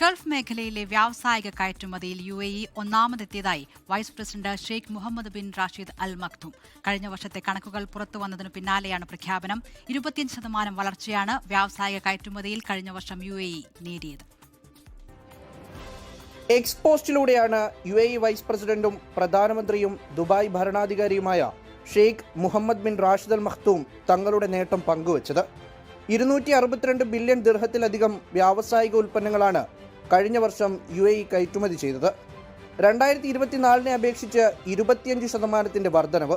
Gulf മേഖലയിലെ വ്യാവസായിക കയറ്റുമതിയിൽ U A E ഒന്നാമതെത്തിയതായി vice president Sheikh Mohammed bin Rashid Al Maktoum കഴിഞ്ഞ വർഷത്തെ കണക്കുകൾ പുറത്തു വന്നതിനു പിന്നാലെയാണ് പ്രഖ്യാപനം. ഇരുപത്തിയഞ്ച് ശതമാനം വളർച്ചയാണ് വ്യാവസായിക കയറ്റുമതിയിൽ കഴിഞ്ഞ വർഷം യു എ ഇ നേടിയത്. എക്സ്പോസ്റ്റിലൂടെയാണ് യു എ ഇ വൈസ് പ്രസിഡന്റും പ്രധാനമന്ത്രിയും Dubai ഭരണാധികാരിയുമായ Sheikh Mohammed bin Rashid Al Maktoum തങ്ങളുടെ നേട്ടം പങ്കുവച്ചത്. ഇരുന്നൂറ്റി അറുപത്തിരണ്ട് ബില്യൺ ദിർഹത്തിലധികം വ്യാവസായിക ഉൽപ്പന്നങ്ങളാണ് കഴിഞ്ഞ വർഷം യു എ ഇ കയറ്റുമതി ചെയ്തത്. രണ്ടായിരത്തി ഇരുപത്തിനാലിനെ അപേക്ഷിച്ച് ഇരുപത്തിയഞ്ച് ശതമാനത്തിന്റെ വർധനവ്.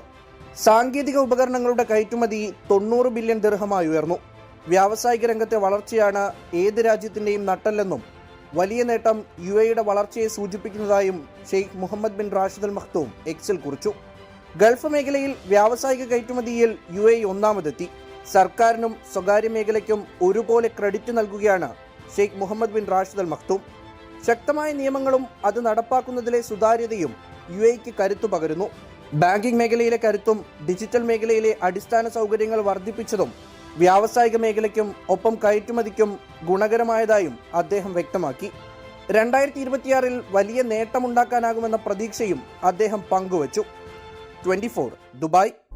സാങ്കേതിക ഉപകരണങ്ങളുടെ കയറ്റുമതി തൊണ്ണൂറ് ബില്യൺ ദീർഘമായി ഉയർന്നു. വ്യാവസായിക രംഗത്തെ വളർച്ചയാണ് ഏത് രാജ്യത്തിന്റെയും നട്ടല്ലെന്നും വലിയ നേട്ടം യു എയുടെ വളർച്ചയെ സൂചിപ്പിക്കുന്നതായും Sheikh Mohammed bin Rashid Al Maktoum എക്സിൽ കുറിച്ചു. ഗൾഫ് മേഖലയിൽ വ്യാവസായിക കയറ്റുമതിയിൽ യു എ ഒന്നാമതെത്തി. സർക്കാരിനും സ്വകാര്യ മേഖലയ്ക്കും ഒരുപോലെ ക്രെഡിറ്റ് നൽകുകയാണ് Sheikh Mohammed bin Rashid Al Maktoum ശക്തമായ നിയമങ്ങളും അത് നടപ്പാക്കുന്നതിലെ സുതാര്യതയും യു എക്ക് കരുത്തു പകരുന്നു. ബാങ്കിംഗ് മേഖലയിലെ കരുത്തും ഡിജിറ്റൽ മേഖലയിലെ അടിസ്ഥാന സൗകര്യങ്ങൾ വർദ്ധിപ്പിച്ചതും വ്യാവസായിക മേഖലയ്ക്കും ഒപ്പം കയറ്റുമതിക്കും ഗുണകരമായതായും അദ്ദേഹം വ്യക്തമാക്കി. രണ്ടായിരത്തി ഇരുപത്തിയാറിൽ വലിയ നേട്ടമുണ്ടാക്കാനാകുമെന്ന പ്രതീക്ഷയും അദ്ദേഹം പങ്കുവച്ചു. Twenty Dubai.